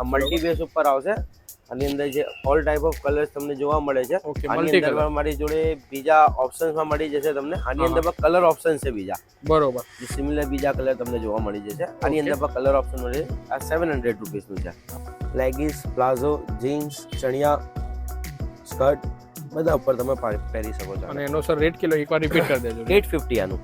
આ મલ્ટી ઉપર આવશે. આની અંદર જે ઓલ ટાઈપ ઓફ કલર્સ તમને જોવા મળે છે. આની અંદર મારી જોડે બીજા ઓપ્શન્સમાં મળી જશે તમને. આની અંદર પણ કલર ઓપ્શન છે બીજા. બરોબર. જે સિમિલર બીજા કલર તમને જોવા મળી જશે. આની અંદર પણ કલર ઓપ્શન મળે આ સેવન હંડ્રેડ રૂપીસનું છે. લેગીસ પ્લાઝો જીન્સ ચણિયા સ્કર્ટ બધા ઉપર તમે પહેરી શકો છો. અને એનો સર રેટ કિલો એકવાર રિપીટ કરી દેજો. એટ ફિફ્ટી આનું.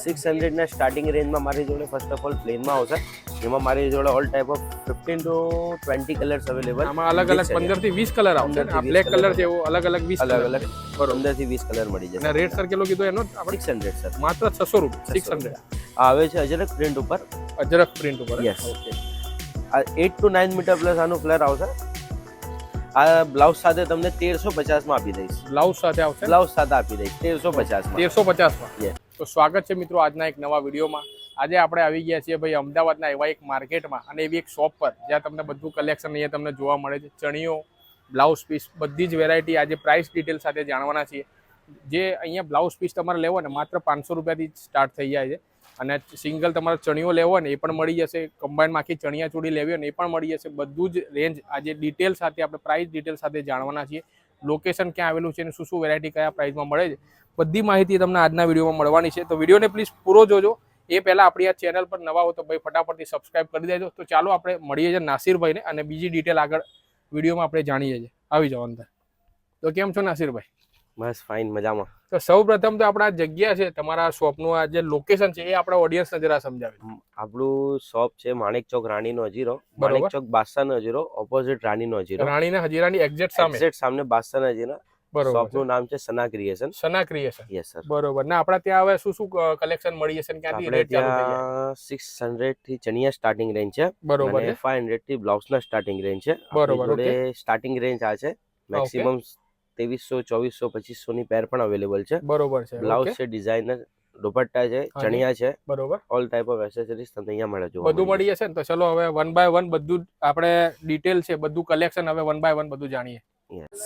સિક્સ હંડ્રેડના સ્ટાર્ટિંગ રેન્જમાં મારી જોડે ફર્સ્ટ ઓફ ઓલ પ્લેનમાં આવશે. જેમાં મારી જોડે all type of fifteen to twenty colours available આમાં અલગ અલગ પંદરથી વીસ કલર આવશે. આ બ્લેક કલર જેવો અલગ અલગ વીસ અલગ અલગ. પંદરથી વીસ કલર મળી અને જશે રેટ સર કેટલો કીધો એનો? સિક્સ હંડ્રેડ સર માત્ર છસો રૂપિયા સિક્સ 600 હંડ્રેડ આવે છે અજરક પ્રિન્ટ ઉપર. અજરક પ્રિન્ટ ઉપર. યસ ઓકે આ eight to nine metre plus આનું ફ્લેર આવશે. આ બ્લાઉઝ સાથે તમને તેરસો પચાસમાં આપી દઈશ. બ્લાઉઝ સાથે આવશે? બ્લાઉઝ સાથે આપી દઈશ. તેરસો પચાસમાં. તેરસો પચાસમાં? Yes. તો સ્વાગત છે મિત્રો આજના એક નવા વિડીયોમાં. આજે આપણે આવી ગયા છીએ ભાઈ અમદાવાદના એવા એક માર્કેટમાં અને એવી એક શોપ પર, જ્યાં તમને બધું કલેક્શન અહીંયા તમને જોવા મળે છે. ચણિયો બ્લાઉઝ પીસ, બધી જ વેરાયટી આજે પ્રાઇસ ડિટેલ સાથે જાણવાના છીએ. જે અહીંયા બ્લાઉઝ પીસ તમારે લેવો ને, માત્ર પાંચસો રૂપિયાથી સ્ટાર્ટ થઈ જાય છે. અને સિંગલ તમારે ચણિયો લેવો ને, એ પણ મળી જશે. કમ્બાઈનમાં આખી ચણિયા ચોળી લેવી હોય ને, એ પણ મળી જશે. બધું જ રેન્જ આજે ડિટેલ સાથે, આપણે પ્રાઇસ ડિટેલ સાથે જાણવાના છીએ. લોકેશન ક્યાં આવેલું છે અને શું શું વેરાયટી કયા પ્રાઇસમાં મળે છે. બધી માહિતી તમને આજના વિડીયોમાં મળવાની છે. તો વિડીયોને પ્લીઝ પૂરો જોજો. એ પહેલાં આપણી આ ચેનલ પર નવા હો તો ભાઈ ફટાફટથી સબસ્ક્રાઇબ કરી દેજો. તો ચાલો આપણે મળીએ છીએ નાસિરભાઈને અને બીજી ડિટેલ આગળ વિડીયોમાં આપણે જાણીએ છીએ. આવી જાઓ અંદર. તો કેમ છો નાસિરભાઈ? બસ ફાઇન મજામાં. તો સૌ પ્રથમ તો આપણા જગ્યા છે તમારા શોપનું આ જે લોકેશન છે એ આપણા ઓડિયન્સને જરા સમજાવે આપણું શોપ છે માણેક ચોક રાણીનો હજીરો. માણેક ચોક બાદશાહનો હજીરો ઓપોઝિટ રાણીનો હજીરો. રાણીના હજીરાની એક્ઝેક્ટ સામે. એક્ઝેક્ટ સામે બાદશાહના હજીરા. શોપનું નામ છે Sana creation. Sana creation. Yes sir બરોબર. ના આપણા ત્યાં હવે શું શું કલેક્શન મળી જશે ક્યાંથી રેટ ચાલુ થઈ જાય? ત્યાં સિક્સ હંડ્રેડથી ચણિયા સ્ટાર્ટિંગ રેન્જ છે. બરોબર અને છે. ફાઈવ હંડ્રેડથી બ્લાઉઝ ના સ્ટાર્ટિંગ રેન્જ છે બરોબર, આપણી સ્ટાર્ટિંગ રેન્જ આ છે. મેક્સિમમ ત્રેવીસો ચોવીસો પચીસો ની પેર પણ અવેલેબલ છે. બરોબર છે બ્લાઉઝ છે ડિઝાઇનર દુપટ્ટા છે ચણિયા છે. બરોબર. ઓલ ટાઈપ ઓફ એસેસરીઝ તમને અહીંયા મળે છે બધું મળી જશે ને તો ચલો હવે વન બાય વન બધું આપણે ડિટેલ છે બધું કલેક્શન હવે વન બાય વન બધું જાણીએ.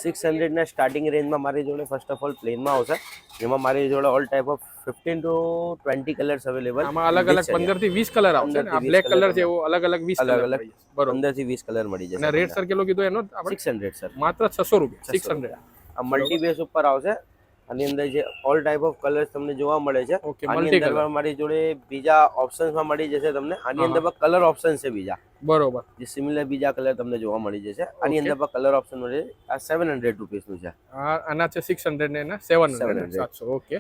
સિક્સ હંડ્રેડના સ્ટાર્ટિંગ રેન્જમાં મારી જોડે ફર્સ્ટ ઓફ ઓલ પ્લેનમાં આવશે. જેમાં મારી જોડે all type of fifteen to twenty colours available આમાં અલગ અલગ પંદરથી વીસ કલર આવશે ને? 15 આ થી 20 બ્લેક કલર છે એવો અલગ અલગ વીસ અલગ અલગ. પંદરથી વીસ કલર મળી અને રેટ જશે સર કેટલો કીધું એનો? સિક્સ હંડ્રેડ સર માત્ર છસો રૂપિયા સિક્સ હંડ્રેડ આ મલ્ટી બેઝ ઉપર આવશે. આની અંદર જે ઓલ ટાઈપ ઓફ કલર્સ તમને જોવા મળે છે. આની અંદર મારી જોડે બીજા ઓપ્શન્સમાં મળી જશે તમને. આની અંદર કલર ઓપ્શન છે બીજા. બરોબર. જે સિમિલર બીજા કલર તમને જોવા મળી જશે. આની અંદર પણ કલર ઓપ્શન મળે આ સેવન હંડ્રેડ રૂપીસનું છે. આના છે સિક્સ હંડ્રેડ ને એના સેવન હંડ્રેડ 700. સાતસો ઓકે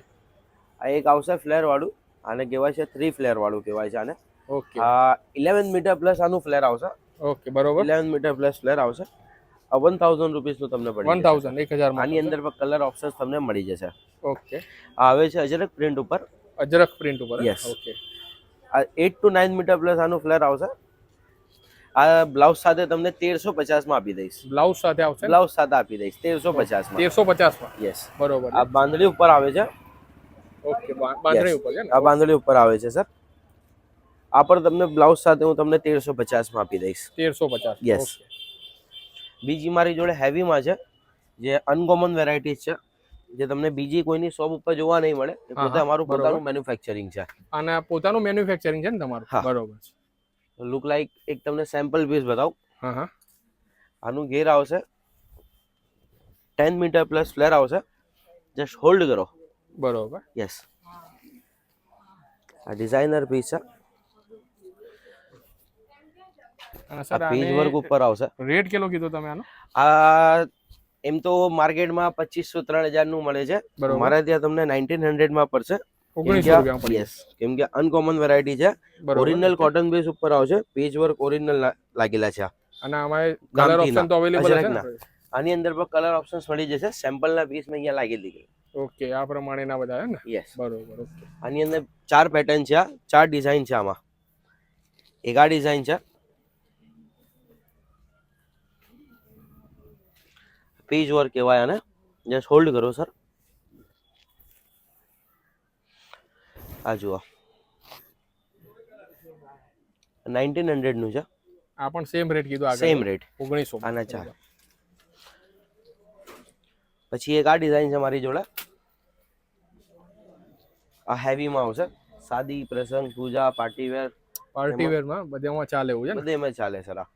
આ એક આવશે ફ્લેર વાળું. આને કહેવાય છે થ્રી ફ્લેર વાળું કહેવાય છે આને. ઓકે આ ઇલેવન મીટર પ્લસ આનું ફ્લેર આવશે. ઓકે બરોબર. ઇલેવન મીટર પ્લસ ફ્લેર આવશે. આ વન થાઉઝન્ડ રૂપીસનું તમને પડી વન. થાઉઝન્ડ એક હજાર આની અંદર પણ કલર ઓપ્શન તમને મળી જશે. ઓકે આવે છે અજરક પ્રિન્ટ ઉપર. અજરક પ્રિન્ટ ઉપર. ઓકે આ eight to nine metre plus આનું ફ્લેર આવશે. આ બ્લાઉઝ સાથે તમને તેરસો પચાસમાં આપી દઈશ. બ્લાઉઝ સાથે આવશે બ્લાઉઝ સાથે આપી દઈશ તેરસો પચાસમાં. તેરસો પચાસમાં? યસ બરોબર. આ બાંધણી ઉપર આવે છે. ઓકે બાંધણી ઉપર આ બાંધણી ઉપર આવે છે સર. આ પણ તમને બ્લાઉઝ સાથે હું તમને તેરસો પચાસમાં આપી દઈશ. તેરસો પચાસ. યસ બીજી મારી જોડે હેવીમાં છે જે અનકોમન વેરાયટીઝ છે જે તમને બીજી કોઈની શોપ ઉપર જોવા નહીં મળે પોતે અમારું પોતાનું મેન્યુફેક્ચરિંગ છે. અને પોતાનું મેન્યુફેક્ચરિંગ છે ને તમારું? બરોબર છે. લુક લાઈક એક તમને સેમ્પલ પીસ બતાવું. હા હા. આનું ઘેર આવશે. ટેન મીટર પ્લસ ફ્લેર આવશે. જસ્ટ હોલ્ડ કરો. બરોબર. યસ આ ડિઝાઇનર પીસ છે. સર વર્ક ઉપર આવશે. રેટ કેટલો કીધો તમે આનો? આ એમ તો માર્કેટમાં પચીસો ત્રણ હજારનું મળે છે. મારા ત્યાં તમને નાઇન્ટીન હંડ્રેડમાં પડશે. ઓગણીસો રૂપિયા યસ કેમ કે અનકોમન વેરાયટી છે. ઓરિજિનલ કોટન બેઝ ઉપર આવશે પેજ વર્ક ઓરિજિનલ લાગેલા છે. અને અમારે કલર ઓપ્શન તો અવેલેબલ છે ને? આની અંદર પણ કલર ઓપ્શન્સ મળી જશે. સેમ્પલ ના પીસ મેં અહીંયા લાગી દીધી. ઓકે આ પ્રમાણેના બધા ને? યસ બરોબર ઓકે આની અંદર ચાર પેટર્ન છે આ. ચાર ડિઝાઇન છે આમાં. એક આ ડિઝાઇન છે. પેજ વર્ક કહેવાય આને. જસ્ટ હોલ્ડ કરો સર આ જુઓ. નાઇન્ટીન હંડ્રેડનું છે. આ પણ સેમ રેટ કીધું આગળ. સેમ રેટ ઓગણીસો આના ચાર. પછી એક આ ડિઝાઇન છે મારી જોડે. આ હેવીમાં આવશે. સાદી પ્રસંગ પૂજા પાર્ટી વેર પાર્ટી વેરમાં બધામાં ચાલે એવું છે બધેમાં ચાલે સર આ.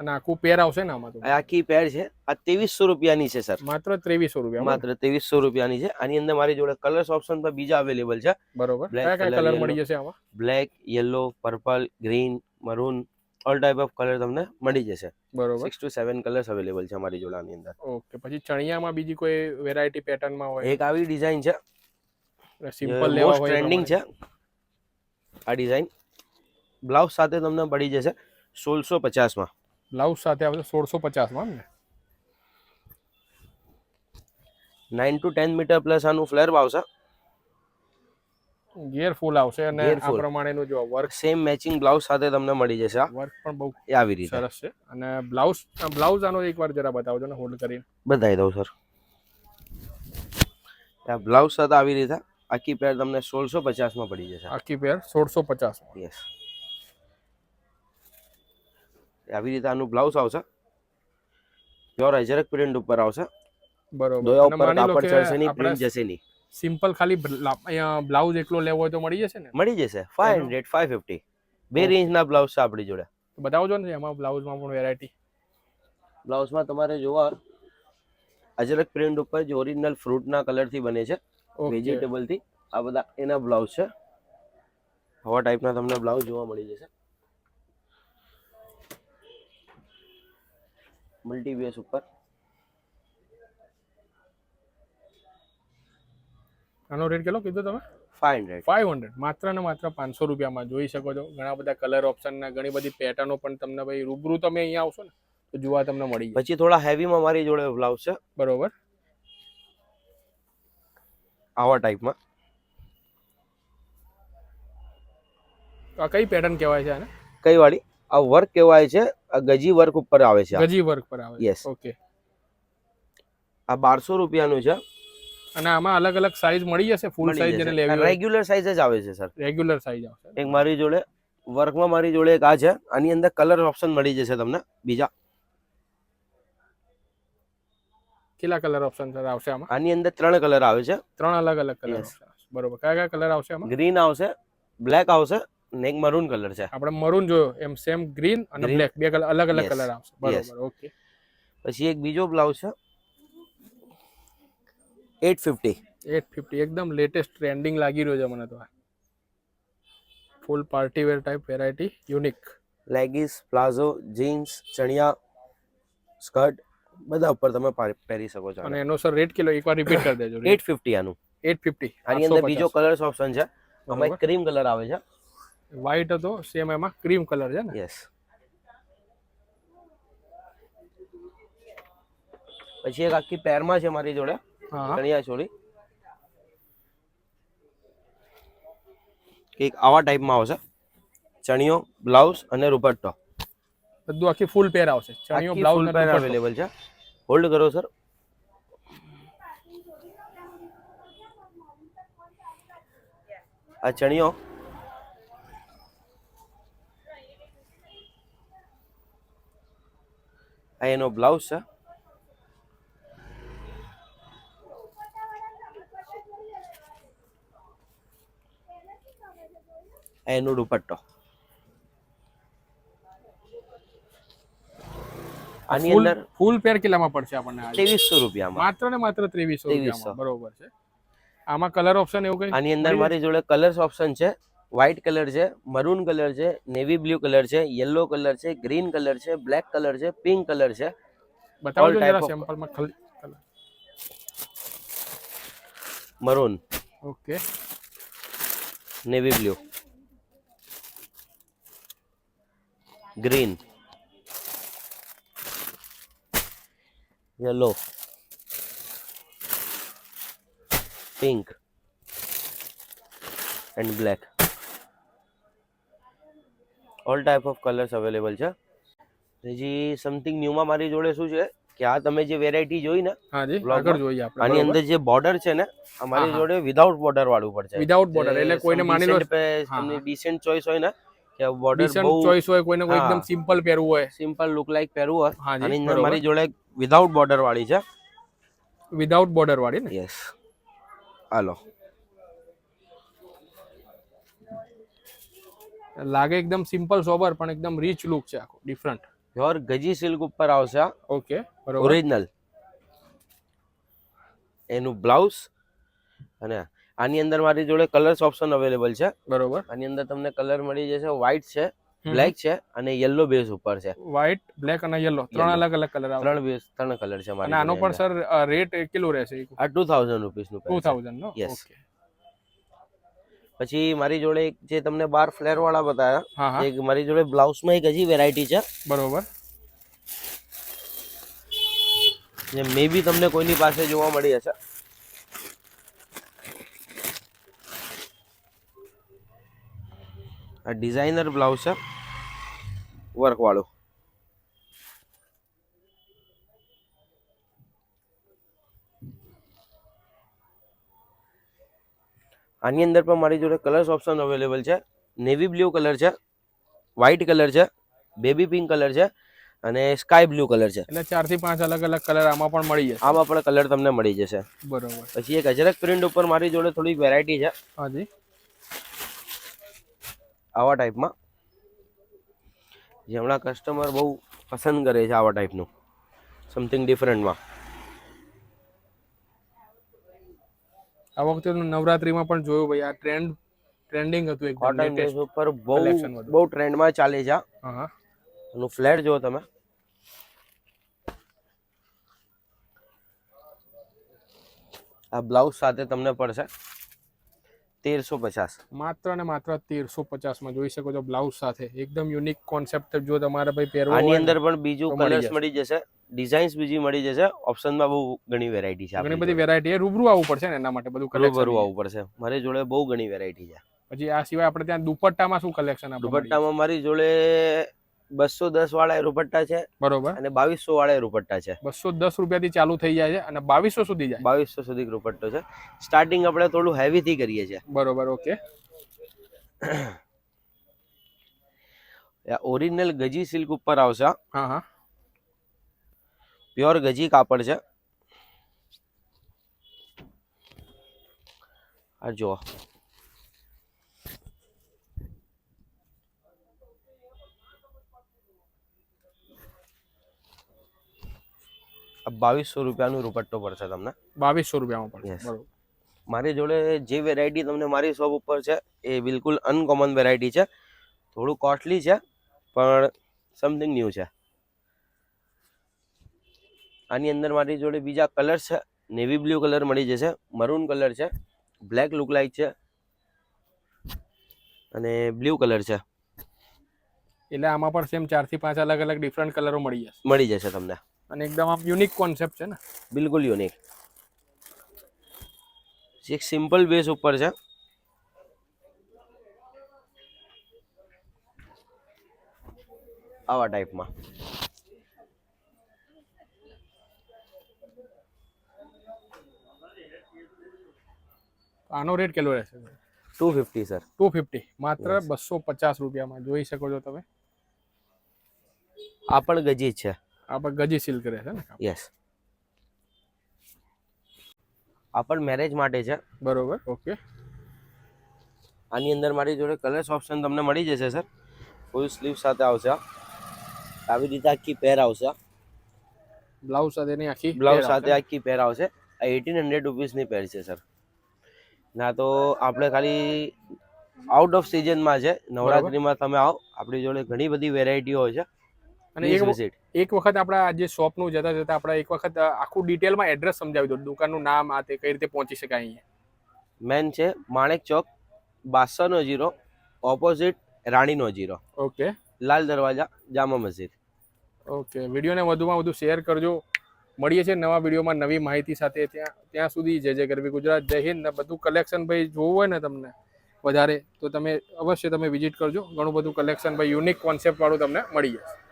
અને આખું પેર આવશે ને આમાં તો. આખી પેર છે. આ ત્રેવીસો રૂપિયાની છે સર. માત્ર ત્રેવીસો રૂપિયા માત્ર ત્રેવીસો રૂપિયાની છે. આની અંદર મારી જોડે કલર્સ ઓપ્શન પર બીજા અવેલેબલ છે. બરોબર. કયા કયા કલર મળી જશે આમાં? Black yellow purple green maroon all type of colour તમને મળી જશે. બરોબર. Six to seven colours available છે અમારી જોડે આની અંદર. ઓકે પછી ચણિયામાં બીજી કોઈ વેરાયટી પેટર્નમાં હોય? એક આવી ડિઝાઇન છે. સિમ્પલ લેવા હોય ટ્રેન્ડિંગ છે. આ ડિઝાઇન બ્લાઉઝ સાથે તમને મળી જશે સોળસો પચાસમાં. બ્લાઉઝ સાથે આવશે સોળસો પચાસમાં ને? Nine to ten metre plus આનું ફ્લેર આવશે ગિયર ફૂલ આવશે અને આ પ્રમાણેનું જો વર્ક સેમ મેચિંગ બ્લાઉઝ સાથે તમને મળી જશે વર્ક પણ બહુ આવી રીતે. સરસ છે. અને બ્લાઉઝ બ્લાઉઝ આનો એકવાર જરા બતાવજો ને હોલ્ડ કરીને. બતાવી દઉં સર આ બ્લાઉઝ સાથે આવી રીતે આખી પેર તમને સોળસો પચાસમાં પડી જશે. આખી પેર સોળસો પચાસ યસ આવી રીતે આનું બ્લાઉઝ આવશે. પ્યોર અજરક પ્રિન્ટ ઉપર આવશે. બરોબર. ઉપર કાપડ ચડશે નહીં પ્રિન્ટ જશે નહીં. સિમ્પલ ખાલી બ્લાઉઝ એટલો લેવો હોય તો મળી જશે ને? મળી જશે. ફાઈવ એનો- હંડ્રેડ ફાઈવ ફિફ્ટી બે Okay. રેન્જના બ્લાઉઝ છે આપણી જોડે. તો બતાવજો ને એમાં બ્લાઉઝમાં પણ વેરાયટી બ્લાઉઝમાં તમારે જોવા અજરક પ્રિન્ટ ઉપર જે ઓરિજિનલ ફ્રૂટના કલરથી બને છે વેજીટેબલથી આ બધા એના બ્લાઉઝ છે. આવા ટાઈપના તમને બ્લાઉઝ જોવા મળી જશે. મલ્ટી બેસ ઉપર. આનો રેટ કેટલો કીધો તમે? ફાઈવ હંડ્રેડ ફાઈવ હંડ્રેડ માત્ર ને માત્ર પાંચસો રૂપિયામાં જોઈ શકો છો. ઘણા બધા કલર ઓપ્શન ને ઘણી બધી પેટર્નો પણ તમને ભાઈ રૂબરૂ તમે અહીંયા આવશો ને તો જોવા તમને મળી જાય. પછી થોડા હેવીમાં મારી જોડે બ્લાઉઝ છે. બરોબર. આવા ટાઈપમાં આ કઈ પેટર્ન કહેવાય છે આને? કઈ વાળી? આ વર્ક કહેવાય છે ગજી વર્ક ઉપર આવે છે. ગજી વર્ક પર આવે યસ ઓકે આ બારસો રૂપિયાનું છે. અને આમાં અલગ અલગ સાઈઝ મળી જશે ફૂલ સાઈઝ જેને લેવી રેગ્યુલર સાઈઝ જ આવે છે સર રેગ્યુલર સાઈઝ આવશે એક મારી જોડે વર્કમાં મારી જોડે એક આ છે. આની અંદર કલર ઓપ્શન મળી જશે તમને. બીજા. કેટલા કલર ઓપ્શન સર આવશે આમાં? આની અંદર ત્રણ કલર આવે છે. ત્રણ અલગ અલગ કલર બરોબર. કયા કયા કલર આવશે આમાં? ગ્રીન આવશે બ્લેક આવશે ને એક મરૂન કલર છે. આપણે મરૂન જોયો એમ સેમ ગ્રીન અને બ્લેક બે કલર અલગ અલગ કલર આવશે. બરોબર ઓકે પછી એક બીજો બ્લાઉઝ છે. એટ ફિફ્ટી એટ ફિફ્ટી એકદમ લેટેસ્ટ ટ્રેન્ડિંગ લાગી રહ્યો છે મને તો. Full party wear type variety unique leggings palazzo jeans ચણિયા સ્કર્ટ બધા ઉપર તમે પહેરી શકો છો. અને એનો સર રેટ કેટલો? એકવાર રિપીટ કરી દેજો. એટ ફિફ્ટી આનું. એટ ફિફ્ટી આની અંદર બીજો કલર્સ ઓપ્શન છે. આમાં એક ક્રીમ કલર આવે છે. વ્હાઈટ હતો સેમ એમાં ક્રીમ કલર છે ને? યસ પછી એક આખી પેરમાં છે મારી જોડે ચણિયા ચોળી એક આવા ટાઈપમાં આવશે. ચણિયો બ્લાઉઝ અને રૂપટ્ટો બધું આખી ફૂલ પેર આવશે. ચણિયો બ્લાઉઝ pair અવેલેબલ છે. હોલ્ડ કરો સર આ ચણિયો આ એનો બ્લાઉઝ છે. એનો દુપટ્ટો. આની અંદર ફૂલ પેર કેટલામાં પડશે આપણને આજે? ત્રેવીસો રૂપિયામાં. માત્ર ને માત્ર ત્રેવીસો રૂપિયામાં. બરોબર છે. આમાં કલર ઓપ્શન એવું કઈ આની અંદર મારી જોડે કલર્સ ઓપ્શન છે. વ્હાઇટ કલર છે મરૂન કલર છે નેવી બ્લુ કલર છે યલો કલર છે ગ્રીન કલર છે બ્લેક કલર છે પિંક કલર છે. બતાવજો જરા સેમ્પલમાં ખાલી maroon okay navy blue green yellow pink and black all type of colours available છે. હજી સમથિંગ ન્યૂમાં મારી જોડે શું છે કે આ તમે જે વેરાયટી જોઈ ને આગળ જોઈએ આપણે આની અંદર જે બોર્ડર છે ને અમારી. જોડે વિધાઉટ બોર્ડર વાળું પડશે. વિધાઉટ બોર્ડર એટલે કોઈને માની લો તમને. ડિસેન્ટ ચોઈસ હોય ને કે બોર્ડર બહુ ચોઈસ હોય કોઈને કોઈ એકદમ સિમ્પલ પહેરવું હોય. સિમ્પલ લુક લાઈક પહેરવું હોય. આની અંદર મારી જોડે વિધાઉટ બોર્ડર વાળી છે. વિધાઉટ બોર્ડર વાળી ને? યસ હાલો. લાગે એકદમ સિમ્પલ સોબર પણ એકદમ રીચ લુક છે આખો ડિફરન્ટ પ્યોર ગજી સિલ્ક ઉપર આવશે ઓકે ઓરિજિનલ એનું બ્લાઉઝ અને આની અંદર મારી જોડે કલર્સ ઓપ્શન અવેલેબલ છે. બરોબર. આની અંદર તમને કલર મળી જશે વ્હાઇટ છે બ્લેક છે અને યલો બેઝ ઉપર છે. વ્હાઇટ બ્લેક અને યલો ત્રણ અલગ અલગ કલર આવે. ત્રણ બેઝ ત્રણ કલર છે મારા આનો પણ સર રેટ કેટલું રહેશે? આ ટુ થાઉઝન્ડ રૂપીસનું ટુ નો? Yes. ઓકે પછી મારી જોડે એક જે તમને બાર ફ્લેર વાળા બતાવ્યા એક મારી જોડે બ્લાઉઝમાં એક હજી વેરાયટી છે. બરોબર. જે મે બી તમને કોઈની પાસે જોવા મળી હશે. આ ડિઝાઇનર બ્લાઉઝ છે વર્ક વાળું. આની અંદર પણ મારી જોડે કલર્સ ઓપ્શન અવેલેબલ છે. નેવી બ્લુ કલર છે વ્હાઇટ કલર છે બેબી પિંક કલર છે અને સ્કાય બ્લુ કલર છે. એટલે ચારથી પાંચ અલગ અલગ કલર આમાં પણ મળી જશે. આમાં પણ કલર તમને મળી જશે. બરોબર. પછી એક અજરક પ્રિન્ટ ઉપર મારી જોડે થોડીક વેરાયટી છે. હાજી. આવા ટાઈપમાં જે હમણાં કસ્ટમર બહુ પસંદ કરે છે આવા ટાઈપનું સમથિંગ ડિફરન્ટમાં આ વખતે નવરાત્રીમાં પણ જોયું ભાઈ આ ટ્રેન્ડ ટ્રેન્ડિંગ હતું એક કોટન ડ્રેસ ઉપર બહુ બહુ ટ્રેન્ડમાં ચાલે છે હા. એનું ફ્લેટ જો તમે. આ બ્લાઉઝ સાથે તમને પડશે. તેરસો પચાસ. માત્ર ને માત્ર તેરસો પચાસમાં જોઈ શકો છો બ્લાઉઝ સાથે. એકદમ યુનિક કોન્સેપ્ટ જો તમારે ભાઈ પહેરવો આની અંદર પણ બીજું મળી કલર્સ જશે. મળી જશે. ડિઝાઇન્સ બીજી મળી જશે. ઓપ્શનમાં બહુ ઘણી વેરાયટી છે ઘણી બધી વેરાયટી રૂબરૂ આવવું પડશે ને એના માટે બધું રૂબરૂ આવવું પડશે. મારી જોડે બહુ ઘણી વેરાયટી છે. પછી આ સિવાય આપણે ત્યાં દુપટ્ટામાં શું કલેક્શન દુપટ્ટામાં મારી જોડે બસો દસ વાળા રૂપટ્ટા છે બરોબર. અને બાવીસો વાળા રૂપટ્ટા છે. બસો દસ રૂપિયાથી ચાલુ થઈ જાય છે અને બાવીસો સુધી જાય. બાવીસો સુધી રૂપટ્ટો છે. સ્ટાર્ટિંગ આપણે થોડું હેવી થી કરીએ છીએ. બરોબર ઓકે ઓરિજિનલ ગજી સિલ્ક ઉપર આવશે હા. હા પ્યોર ગજી કાપડ છે. આ જુઓ. આ બાવીસો રૂપિયાનું રૂપટ્ટો પડશે તમને. બાવીસો રૂપિયામાં પડશે. બરોબર. મારી જોડે જે વેરાયટી તમને મારી શોપ ઉપર છે એ બિલકુલ અનકોમન વેરાયટી છે. થોડું કોસ્ટલી છે પણ સમથિંગ ન્યૂ છે. આની અંદર મારી જોડે બીજા કલર છે નેવી બ્લુ કલર મળી જશે મરૂન કલર છે બ્લેક લુક લાઇક છે અને બ્લુ કલર છે. એટલે આમાં પણ સેમ ચારથી પાંચ અલગ અલગ ડિફરન્ટ કલરો મળી જશે. મળી જશે તમને. અને એકદમ આમ યુનિક કોન્સેપ્ટ છે ને? બિલકુલ યુનિક એક સિમ્પલ બેઝ ઉપર છે. આવા ટાઈપમાં આનો રેટ કેટલો રહેશે? Two fifty sir two fifty માત્ર બસો પચાસ રૂપિયામાં. જોઈ શકો છો તમે. આ પણ ગજી છે. આ પણ ગજી કરે છે ને યસ આ પણ મેરેજ માટે છે. બરોબર ઓકે. આની અંદર મારી જોડે કલર્સ ઓપ્શન તમને મળી જશે સર ફૂલ સ્લીવ સાથે આવશે આવી રીતે આખી પેર આવશે બ્લાઉઝ સાથે ની આખી બ્લાઉઝ સાથે આખી પેર આવશે. આ એટીન હંડ્રેડ રૂપીસની પેર છે સર ના તો આપણે ખાલી આઉટ ઓફ સિઝનમાં છે. નવરાત્રીમાં તમે આવો. આપણી જોડે ઘણી બધી વેરાયટીઓ હોય છે. અને એક. એક વખત આપણા જે શોપનું જતા જતા આપણે એક વખત આખું ડિટેલમાં એડ્રેસ સમજાવી દો દુકાનનું નામ આ તે કઈ રીતે પહોંચી શકાય અહીંયા. મેન છે માણેક ચોક બાસનો જીરો ઓપોઝિટ રાણીનો જીરો. ઓકે. લાલ દરવાજા જામા મસ્જિદ. ઓકે. વિડીયોને વધુમાં વધુ શેર કરજો. મળીએ છીએ નવા વિડીયોમાં નવી માહિતી સાથે. ત્યાં ત્યાં સુધી જય જય ગરવી ગુજરાત જય હિન્દ. ને બધું કલેક્શન ભાઈ જોવું હોય ને તમને વધારે તો તમે અવશ્ય તમે વિઝિટ કરજો. ઘણું બધું કલેક્શન ભાઈ યુનિક કોન્સેપ્ટ વાળું તમને મળી જશે.